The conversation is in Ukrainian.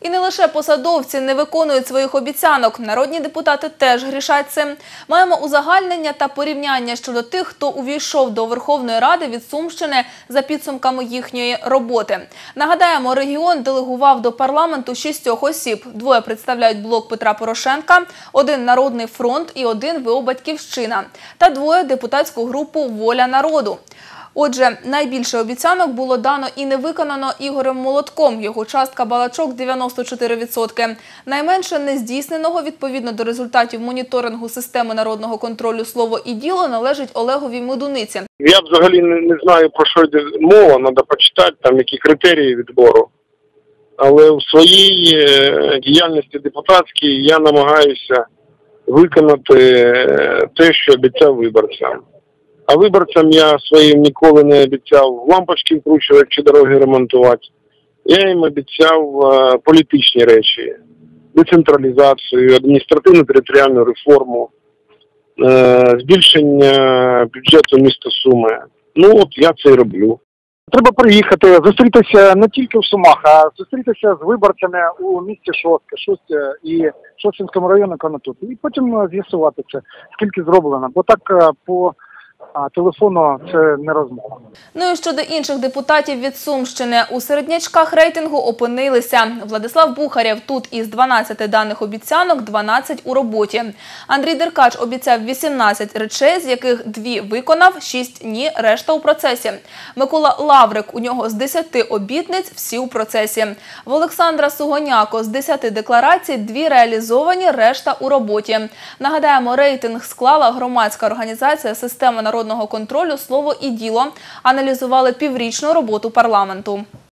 І не лише посадовці не виконують своїх обіцянок. Народні депутати теж грішать цим. Маємо узагальнення та порівняння щодо тих, хто увійшов до Верховної Ради від Сумщини за підсумками їхньої роботи. Нагадаємо, регіон делегував до парламенту шістьох осіб. Двоє представляють блок Петра Порошенка, один Народний фронт і один ВО Батьківщина. Та двоє депутатську групу Воля народу. Отже, найбільше обіцянок було дано і не виконано Ігорем Молотком. Його частка балачок 94%. Найменше нездійсненого відповідно до результатів моніторингу системи народного контролю слово і діло належить Олегові Медуниці. Я взагалі не, знаю про що йде мова, треба почитати там які критерії відбору. Але в своїй е, діяльності депутатській я намагаюся виконати е, те, що обіцяв виборцям. А виборцям я своїм ніколи не обіцяв лампочки вкручувати чи дороги ремонтувати. Я їм обіцяв е, політичні речі, децентралізацію, адміністративно-територіальну реформу, е, збільшення бюджету міста Суми. Ну от я це і роблю. Треба приїхати, зустрітися не тільки в Сумах, а зустрітися з виборцями у місті Шостке, Шостя і Шостинському району Конотут. І потім е, з'ясувати це, скільки зроблено. Бо так по а, телефону це не розмова. Ну і щодо інших депутатів від Сумщини. У середнячках рейтингу опинилися Владислав Бухарєв тут із 12 даних обіцянок, 12 у роботі. Андрій Деркач обіцяв 18 речей, з яких дві виконав, 6 – ні, решта у процесі. Микола Лаврик, у нього з 10 обітниць, всі у процесі. В Олександра Сугоняко з 10 декларацій, дві реалізовані, решта у роботі. Нагадаємо, рейтинг склала громадська організація «Система народного контролю. Слово і діло». Аналізували піврічну роботу парламенту.